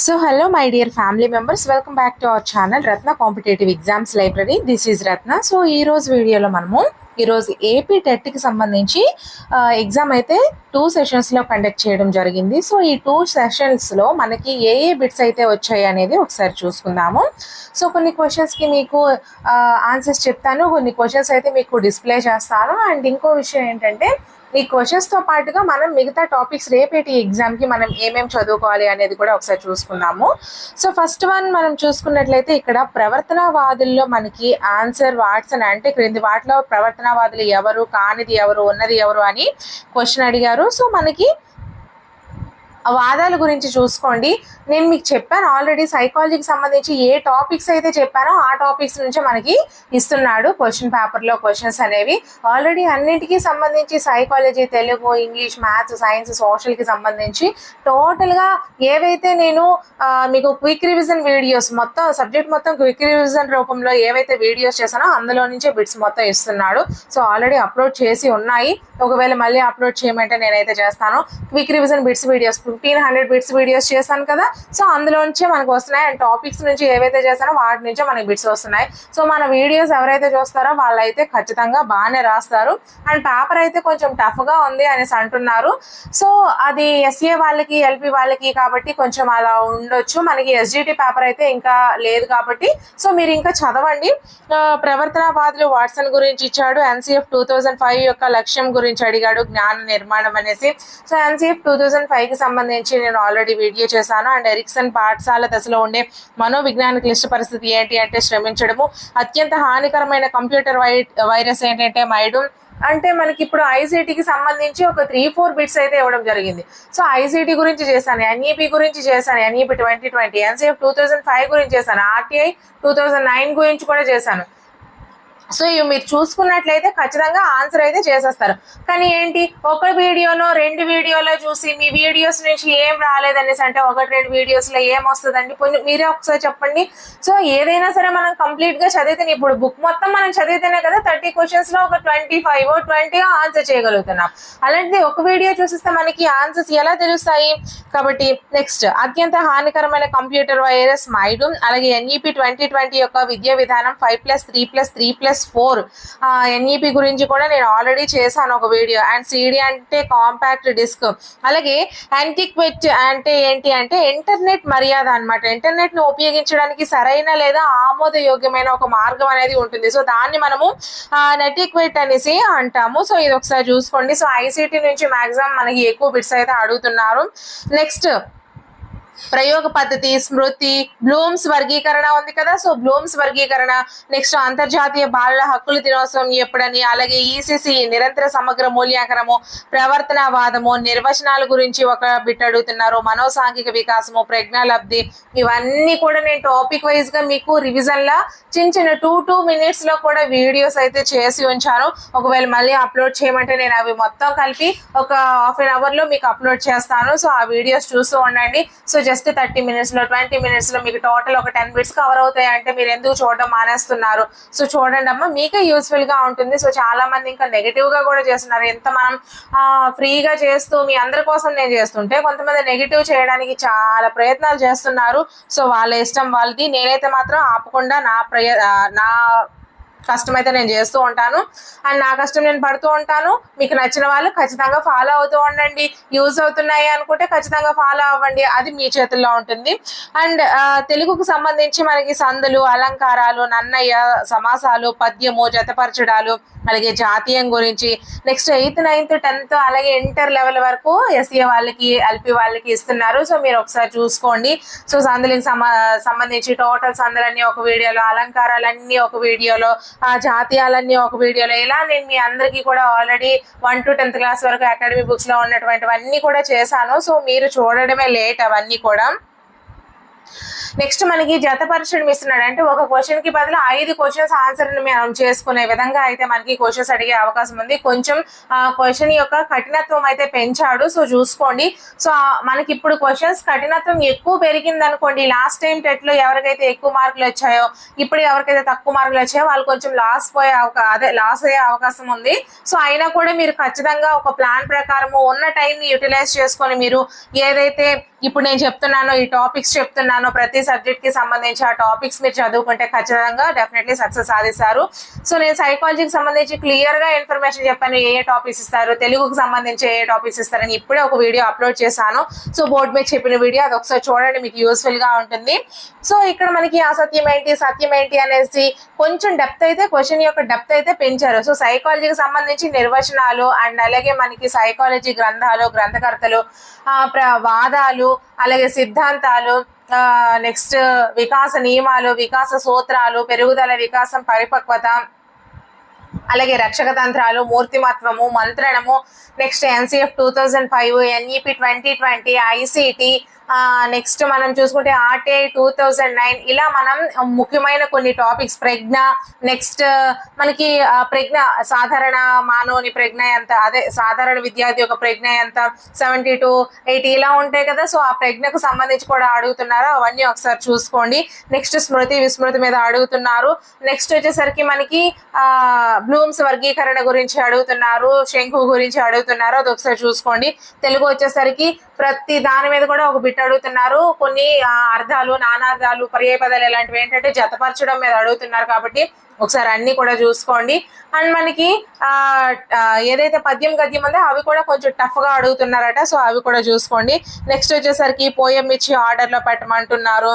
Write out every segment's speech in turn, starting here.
So hello my dear family members welcome back to our channel Ratna competitive exams library this is Ratna so ఈ రోజు వీడియోలో మనము ఈరోజు AP టెట్కి సంబంధించి exam అయితే టూ సెషన్స్లో కండక్ట్ చేయడం జరిగింది. సో ఈ టూ సెషన్స్లో మనకి ఏ ఏ బిట్స్ అయితే వచ్చాయి అనేది ఒకసారి చూసుకుందాము. సో కొన్ని క్వశ్చన్స్కి మీకు ఆన్సర్స్ చెప్తాను. కొన్ని క్వశ్చన్స్ అయితే మీకు డిస్ప్లే చేస్తాను. అండ్ ఇంకో విషయం ఏంటంటే ఈ క్వశ్చన్స్తో పాటుగా మనం మిగతా టాపిక్స్ రేపేటి ఎగ్జామ్కి మనం ఏమేమి చదువుకోవాలి అనేది కూడా ఒకసారి చూసుకుందాము. సో ఫస్ట్ వన్ మనం చూసుకున్నట్లయితే ఇక్కడ ప్రవర్తనవాదుల్లో మనకి ఆన్సర్ వాట్సన్ అంటే క్రింది వాటిలో ప్రవర్తనవాదులు ఎవరు కానిది ఎవరు ఉన్నది ఎవరు అని క్వశ్చన్ అడిగారు. సో మనకి వాదాల గురించి చూసుకోండి. నేను మీకు చెప్పాను ఆల్రెడీ సైకాలజీకి సంబంధించి ఏ టాపిక్స్ అయితే చెప్పానో ఆ టాపిక్స్ నుంచి మనకి ఇస్తున్నాడు క్వశ్చన్ పేపర్లో క్వశ్చన్స్ అనేవి. ఆల్రెడీ అన్నింటికి సంబంధించి psychology Telugu English maths science సోషల్కి సంబంధించి టోటల్గా ఏవైతే నేను మీకు క్విక్ రివిజన్ వీడియోస్ మొత్తం సబ్జెక్ట్ మొత్తం క్విక్ రివిజన్ రూపంలో ఏవైతే వీడియోస్ చేశానో అందులో నుంచే బిట్స్ మొత్తం ఇస్తున్నాడు. సో ఆల్రెడీ అప్లోడ్ చేసి ఉన్నాయి. ఒకవేళ మళ్ళీ అప్లోడ్ చేయమంటే నేనైతే చేస్తాను. Quick revision bits videos fifteen hundred bits videos చేశాను కదా. సో అందులో నుంచే మనకు వస్తున్నాయి. అండ్ టాపిక్స్ నుంచి ఏవైతే చేస్తానో వాటి నుంచే మనకి బిట్స్ వస్తున్నాయి. సో మన వీడియోస్ ఎవరైతే చూస్తారో వాళ్ళైతే ఖచ్చితంగా బాగానే రాస్తారు. అండ్ పేపర్ అయితే కొంచెం టఫ్గా ఉంది అనేసి అంటున్నారు. సో అది ఎస్ఏ వాళ్ళకి ఎల్పి వాళ్ళకి కాబట్టి కొంచెం అలా ఉండొచ్చు. మనకి ఎస్జిటి పేపర్ అయితే ఇంకా లేదు కాబట్టి. సో మీరు ఇంకా చదవండి. ఆ, ప్రవర్తనవాదులు వాట్సన్ గురించి ఇచ్చాడు. ఎన్సిఎఫ్ టూ థౌజండ్ ఫైవ్ యొక్క లక్ష్యం గురించి అడిగాడు. జ్ఞాన నిర్మాణం అనేసి. సో ఎన్సిఎఫ్ టూ థౌజండ్ ఫైవ్కి సంబంధించి నేను ఆల్రెడీ వీడియో చేశాను. అండ్ ఎరిక్సన్ పాఠశాల దశలో ఉండే మనోవిజ్ఞాన క్లిష్ట పరిస్థితి ఏంటి అంటే శ్రమించడము. అత్యంత హానికరమైన కంప్యూటర్ వై వైరస్ ఏంటంటే మైడూన్. అంటే మనకి ఇప్పుడు ఐసీటీకి సంబంధించి ఒక త్రీ ఫోర్ బిట్స్ అయితే ఇవ్వడం జరిగింది. సో ఐసీటీ గురించి చేశాను ఎన్ఈపి గురించి చేశాను NEP twenty twenty NCF two thousand five గురించి చేశాను ఆర్టీఐ టూ థౌజండ్ నైన్ గురించి కూడా చేశాను. సో ఇవి మీరు చూసుకున్నట్లయితే ఖచ్చితంగా ఆన్సర్ అయితే చేసేస్తారు. కానీ ఏంటి? ఒక వీడియోలో రెండు వీడియోలో చూసి మీ వీడియోస్ నుంచి ఏం రాలేదనేసి అంటే ఒకటి రెండు వీడియోస్లో ఏం వస్తుందండి? కొంచెం మీరే ఒకసారి చెప్పండి. సో ఏదైనా సరే మనం కంప్లీట్గా చదివితే ఇప్పుడు బుక్ మొత్తం మనం చదివితేనే కదా థర్టీ క్వశ్చన్స్లో ఒక ట్వంటీ ఫైవ్ ట్వంటీ ఆన్సర్ చేయగలుగుతున్నాం. అలాంటిది ఒక వీడియో చూసిస్తే మనకి ఆన్సర్స్ ఎలా తెలుస్తాయి? కాబట్టి నెక్స్ట్ అత్యంత హానికరమైన కంప్యూటర్ వైరస్ మైడు అలాగే ఎన్ఈపి ట్వంటీ ట్వంటీ యొక్క విద్యా విధానం five plus three plus three plus four. NEP గురించి కూడా నేను ఆల్రెడీ చేశాను ఒక వీడియో. అండ్ సిడి అంటే కాంపాక్ట్ డిస్క్. అలాగే యాంటిక్వెట్ అంటే ఏంటి అంటే ఇంటర్నెట్ మర్యాద అనమాట ఇంటర్నెట్ను ఉపయోగించడానికి సరైన లేదా ఆమోదయోగ్యమైన ఒక మార్గం అనేది ఉంటుంది. సో దాన్ని మనము నెటిక్వెట్ అనేసి అంటాము. సో ఇది ఒకసారి చూసుకోండి. సో ఐసీటీ నుంచి మాక్సిమం మనకి ఎక్కువ బిట్స్ అయితే అడుగుతున్నారు. నెక్స్ట్ ప్రయోగ పద్ధతి స్మృతి బ్లూమ్స్ వర్గీకరణ ఉంది కదా. సో బ్లూమ్స్ వర్గీకరణ నెక్స్ట్ అంతర్జాతీయ బాలల హక్కుల దినోత్సవం ఎప్పుడని అలాగే ఈసీసీ నిరంతర సమగ్ర మూల్యాంకనము ప్రవర్తనవాదము నిర్వచనాల గురించి ఒక బిట్ అడుగుతున్నారు. మనోసాంఘిక వికాసము ప్రజ్ఞాలబ్ధి ఇవన్నీ కూడా నేను టాపిక్ వైజ్గా మీకు రివిజన్ లా చిన్న చిన్న టూ టూ మినిట్స్లో కూడా వీడియోస్ అయితే చేసి ఉంచాను. ఒకవేళ మళ్ళీ అప్లోడ్ చేయమంటే నేను అవి మొత్తం కలిపి ఒక హాఫ్ అన్ అవర్లో మీకు అప్లోడ్ చేస్తాను. సో ఆ వీడియోస్ చూస్తూ ఉండండి. సో జస్ట్ థర్టీ మినిట్స్లో ట్వంటీ మినిట్స్లో మీకు టోటల్ ఒక టెన్ బిట్స్ కవర్ అవుతాయి అంటే మీరు ఎందుకు చూడడం మానేస్తున్నారు? సో చూడండి అమ్మ మీకే యూస్ఫుల్గా ఉంటుంది. సో చాలా మంది ఇంకా నెగిటివ్గా కూడా చేస్తున్నారు. ఎంత మనం ఫ్రీగా చేస్తూ మీ అందరి కోసం నేను చేస్తుంటే కొంతమంది నెగిటివ్ చేయడానికి చాలా ప్రయత్నాలు చేస్తున్నారు. సో వాళ్ళ ఇష్టం వాళ్ళది. నేనైతే మాత్రం ఆపకుండా నా ప్రయ నా కష్టం అయితే నేను చేస్తూ ఉంటాను. అండ్ నా కష్టం నేను పడుతూ ఉంటాను. మీకు నచ్చిన వాళ్ళు ఖచ్చితంగా ఫాలో అవుతూ ఉండండి. యూజ్ అవుతున్నాయి అనుకుంటే ఖచ్చితంగా ఫాలో అవ్వండి. అది మీ చేతుల్లో ఉంటుంది. అండ్ తెలుగుకు సంబంధించి మనకి సందులు అలంకారాలు నన్నయ్య సమాసాలు పద్యము జతపరచడాలు అలాగే జాతీయం గురించి నెక్స్ట్ ఎయిత్ నైన్త్ టెన్త్ అలాగే ఇంటర్ లెవెల్ వరకు ఎస్ఏ వాళ్ళకి ఎల్పి వాళ్ళకి ఇస్తున్నారు. సో మీరు ఒకసారి చూసుకోండి. సో సందులకి సంబంధించి టోటల్ సందులన్నీ ఒక వీడియోలో అలంకారాలన్నీ ఒక వీడియోలో ఆ జాతీయాలన్నీ ఒక వీడియోలో. ఇలా నేను మీ అందరికీ కూడా already one to tenth class వరకు అకాడమీ బుక్స్లో ఉన్నటువంటివన్నీ కూడా చేశాను. సో మీరు చూడడమే లేట్ అవన్నీ కూడా. నెక్స్ట్ మనకి జతపరచడం ఇస్తున్నాడు. అంటే ఒక క్వశ్చన్కి బదులు ఐదు క్వశ్చన్స్ ఆన్సర్ మనం చేసుకునే విధంగా అయితే మనకి క్వశ్చన్స్ అడిగే అవకాశం ఉంది. కొంచెం ఆ క్వశ్చన్ యొక్క కఠినత్వం అయితే పెంచాడు. సో చూసుకోండి. సో మనకి ఇప్పుడు క్వశ్చన్స్ కఠినత్వం ఎక్కువ పెరిగింది అనుకోండి లాస్ట్ టైం టెట్లో ఎవరికైతే ఎక్కువ మార్కులు వచ్చాయో ఇప్పుడు ఎవరికైతే తక్కువ మార్కులు వచ్చాయో వాళ్ళు కొంచెం లాస్ పోయే అదే లాస్ అయ్యే అవకాశం ఉంది. సో అయినా కూడా మీరు ఖచ్చితంగా ఒక ప్లాన్ ప్రకారము ఉన్న టైం ని యూటిలైజ్ చేసుకొని మీరు ఏదైతే ఇప్పుడు నేను చెప్తున్నానో ఈ టాపిక్స్ చెప్తున్నానో ప్రతి సబ్జెక్ట్కి సంబంధించి ఆ టాపిక్స్ మీరు చదువుకుంటే ఖచ్చితంగా డెఫినెట్లీ సక్సెస్ సాధిస్తారు. సో నేను సైకాలజీకి సంబంధించి క్లియర్గా ఇన్ఫర్మేషన్ చెప్పాను ఏ ఏ టాపిక్స్ ఇస్తారు తెలుగుకు సంబంధించి ఏ టాపిక్స్ ఇస్తారని ఇప్పుడే ఒక వీడియో అప్లోడ్ చేశాను. సో బోర్డు మీద చెప్పిన వీడియో అది ఒకసారి చూడండి మీకు యూస్ఫుల్గా ఉంటుంది. సో ఇక్కడ మనకి అసత్యం ఏంటి సత్యం ఏంటి అనేసి కొంచెం డెప్త్ అయితే క్వశ్చన్ యొక్క డెప్త్ అయితే పెంచారు. సో సైకాలజీకి సంబంధించి నిర్వచనాలు అండ్ అలాగే మనకి సైకాలజీ గ్రంథాలు గ్రంథకర్తలు ప్ర- వాదాలు అలాగే సిద్ధాంతాలు నెక్స్ట్ వికాస నియమాలు వికాస సూత్రాలు పెరుగుదల వికాసం పరిపక్వత. అలాగే రక్షక తంత్రాలు మూర్తిమత్వము మంత్రణము next NCF two thousand five NEP twenty twenty ICT next మనం చూసుకుంటే ఆర్టీఐ టూ థౌజండ్ నైన్ ఇలా మనం ముఖ్యమైన కొన్ని టాపిక్స్ ప్రజ్ఞ నెక్స్ట్ మనకి ప్రజ్ఞ సాధారణ మానవుని ప్రజ్ఞ ఎంత అదే సాధారణ విద్యార్థి యొక్క ప్రజ్ఞ ఎంత సెవెంటీ టు ఎయిటీ ఇలా ఉంటాయి కదా. సో ఆ ప్రజ్ఞకు సంబంధించి కూడా అడుగుతున్నారు. అవన్నీ ఒకసారి చూసుకోండి. నెక్స్ట్ స్మృతి విస్మృతి మీద అడుగుతున్నారు. నెక్స్ట్ వచ్చేసరికి మనకి బ్లూ రూమ్స్ వర్గీకరణ గురించి అడుగుతున్నారు శంకు గురించి అడుగుతున్నారు. అది ఒకసారి చూసుకోండి. తెలుగు వచ్చేసరికి ప్రతి దాని మీద కూడా ఒక బిట్ అడుగుతున్నారు. కొన్ని అర్థాలు నానార్థాలు పర్యాయపదాలు ఇలాంటివి ఏంటంటే జతపరచడం మీద అడుగుతున్నారు కాబట్టి ఒకసారి అన్ని కూడా చూసుకోండి. అండ్ మనకి ఆ, ఏదైతే పద్యం గద్యం ఉందో అవి కూడా కొంచెం టఫ్గా అడుగుతున్నారట సో అవి కూడా చూసుకోండి. నెక్స్ట్ వచ్చేసరికి పోయం ఇచ్చి ఆర్డర్లో పెట్టమంటున్నారు.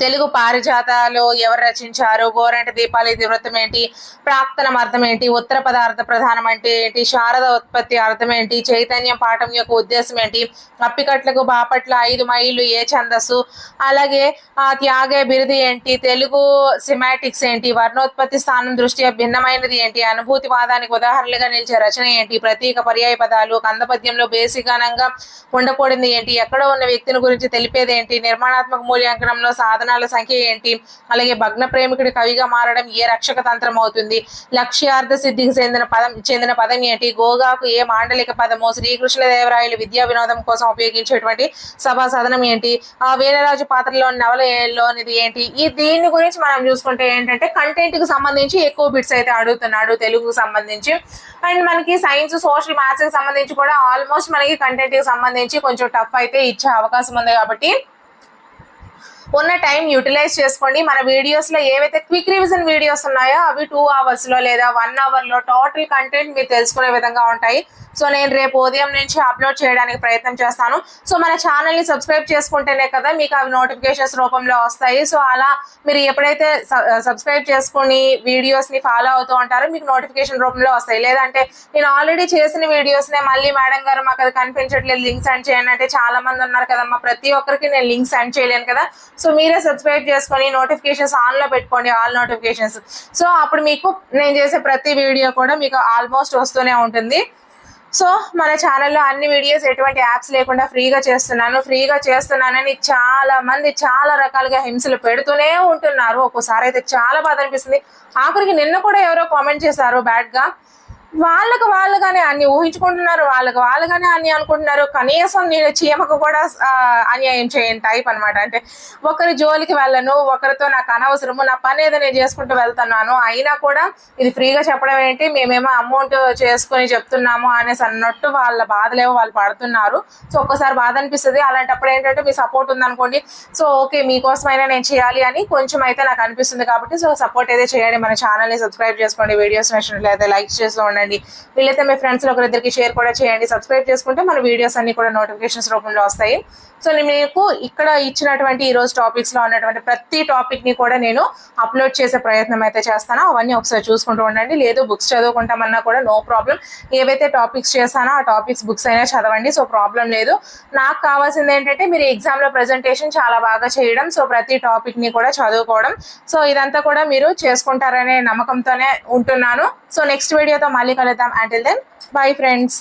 తెలుగు పారిజాతాలు ఎవరు రచించారు? గోరంటి దీపాలి వృత్తం ఏంటి? ప్రాక్తనం అర్థం ఏంటి? ఉత్తర పదార్థ ప్రధానం అంటే ఏంటి? శారద ఉత్పత్తి అర్థం ఏంటి? చైతన్యం పాఠం యొక్క ఉద్దేశం ఏంటి? అప్పికట్లకు బాపట్ల ఐదు మైళ్ళు ఏ ఛందస్సు? అలాగే ఆ త్యాగే బిరుది ఏంటి? తెలుగు సిమాటిక్స్ ఏంటి? వర్ణోత్పత్తి స్థానం దృష్ట్యా భిన్నమైనది ఏంటి? అనుభూతి వాదానికి ఉదాహరణలుగా నిలిచే రచన ఏంటి? ప్రతీక పర్యాయ పదాలు కందపద్యంలో బేసిగానంగా ఉండకూడదు ఏంటి? ఎక్కడ ఉన్న వ్యక్తిని గురించి తెలిపేది ఏంటి? నిర్మాణాత్మక మూల్యాంకనంలో సాధనాల సంఖ్య ఏంటి? అలాగే భగ్న ప్రేమికుడి కవిగా మారడం ఏ రక్షక తంత్రం అవుతుంది? లక్ష్యార్థ సిద్ధికి చెందిన పదం చెందిన పదం ఏంటి? గోగాకు ఏ మాండలిక పదము? శ్రీకృష్ణదేవరాయలు విద్యా వినోదం కోసం ఉపయోగించేటువంటి సభా సాధనం ఏంటి? ఆ వీరరాజు పాత్రలో నవలలోనిది ఏంటి? ఈ దీని గురించి మనం చూసుకుంటే ఏంటంటే కంటెంట్కి సంబంధించి ఎక్కువ బిట్స్ అయితే అడుగుతున్నాడు తెలుగుకు సంబంధించి. అండ్ మనకి సైన్స్ సోషల్ మ్యాథ్స్కి సంబంధించి కూడా ఆల్మోస్ట్ మనకి కంటెంట్కి సంబంధించి కొంచెం టఫ్ అయితే ఇచ్చే అవకాశం ఉంది కాబట్టి ఉన్న టైం యూటిలైజ్ చేసుకోండి. మన వీడియోస్లో ఏవైతే క్విక్ రివిజన్ వీడియోస్ ఉన్నాయో అవి టూ అవర్స్లో లేదా వన్ అవర్లో టోటల్ కంటెంట్ మీరు తెలుసుకునే విధంగా ఉంటాయి. సో నేను రేపు ఉదయం నుంచి అప్లోడ్ చేయడానికి ప్రయత్నం చేస్తాను. సో మన ఛానల్ని సబ్స్క్రైబ్ చేసుకుంటేనే కదా మీకు అవి నోటిఫికేషన్స్ రూపంలో వస్తాయి. సో అలా మీరు ఎప్పుడైతే సబ్స్క్రైబ్ చేసుకుని వీడియోస్ని ఫాలో అవుతూ ఉంటారో మీకు నోటిఫికేషన్ రూపంలో వస్తాయి. లేదంటే నేను ఆల్రెడీ చేసిన వీడియోస్ నే మళ్ళీ మేడం గారు మాకు అది కనిపించట్లేదు లింక్ సెండ్ చేయండి అంటే చాలా మంది ఉన్నారు కదమ్మా ప్రతి ఒక్కరికి నేను లింక్ సెండ్ చేయలేను కదా. సో మీరే సబ్స్క్రైబ్ చేసుకొని నోటిఫికేషన్స్ ఆన్లో పెట్టుకోండి ఆల్ నోటిఫికేషన్స్. సో అప్పుడు మీకు నేను చేసే ప్రతి వీడియో కూడా మీకు ఆల్మోస్ట్ వస్తూనే ఉంటుంది. సో మన ఛానల్లో అన్ని వీడియోస్ ఎటువంటి యాప్స్ లేకుండా ఫ్రీగా చేస్తున్నాను ఫ్రీగా చేస్తున్నానని చాలా మంది చాలా రకాలుగా హింసలు పెడుతూనే ఉంటున్నారు. ఒక్కోసారి అయితే చాలా బాధ అనిపిస్తుంది. ఆఖరికి నిన్న కూడా ఎవరో కామెంట్ చేశారు బ్యాడ్గా వాళ్ళకు వాళ్ళుగానే అన్ని ఊహించుకుంటున్నారు వాళ్ళకి వాళ్ళుగానే అన్ని అనుకుంటున్నారు. కనీసం నేను చీమకు కూడా అన్యాయం చేయని టైప్ అన్నమాట. అంటే ఒకరి జోలికి వెళ్ళను ఒకరితో నాకు అనవసరము నా పని ఏదో నేను చేసుకుంటూ వెళ్తున్నాను. అయినా కూడా ఇది ఫ్రీగా చెప్పడం ఏంటి? మేమేమో అమౌంట్ చేసుకొని చెప్తున్నాము అనేసి అన్నట్టు వాళ్ళ బాధలేవో వాళ్ళు పడుతున్నారు. సో ఒక్కసారి బాధ అనిపిస్తుంది. అలాంటప్పుడు ఏంటంటే మీ సపోర్ట్ ఉందనుకోండి. సో ఓకే మీకోసమైనా నేను చేయాలి అని కొంచెం అయితే నాకు అనిపిస్తుంది కాబట్టి సో సపోర్ట్ అయితే చేయండి. మన ఛానల్ని సబ్స్క్రైబ్ చేసుకోండి. వీడియోస్ నచ్చినట్లయితే లైక్ చేస్తూ ఉండండి. వీళ్ళైతే మీ ఫ్రెండ్స్ ఒకరిద్దరికి షేర్ కూడా చేయండి. సబ్స్క్రైబ్ చేసుకుంటే మన వీడియోస్ అన్ని కూడా నోటిఫికేషన్స్ రూపంలో వస్తాయి. సో నేను మీకు ఇక్కడ ఇచ్చినటువంటి ఈ రోజు టాపిక్స్లో ఉన్నటువంటి ప్రతి టాపిక్ని కూడా నేను అప్లోడ్ చేసే ప్రయత్నం అయితే చేస్తాను. అవన్నీ ఒకసారి చూసుకుంటూ ఉండండి. లేదు బుక్స్ చదువుకుంటామన్నా కూడా నో ప్రాబ్లం ఏవైతే టాపిక్స్ చేస్తానో ఆ టాపిక్స్ బుక్స్ అయినా చదవండి. సో ప్రాబ్లం లేదు. నాకు కావాల్సింది ఏంటంటే మీరు ఎగ్జామ్లో ప్రెజెంటేషన్ చాలా బాగా చేయడం. సో ప్రతి టాపిక్ని కూడా చదువుకోవడం. సో ఇదంతా కూడా మీరు చేసుకుంటారనే నమ్మకంతోనే ఉంటున్నాను. సో నెక్స్ట్ వీడియోతో మళ్ళీ కలుద్దాం అంటిల్ దెన్ బై ఫ్రెండ్స్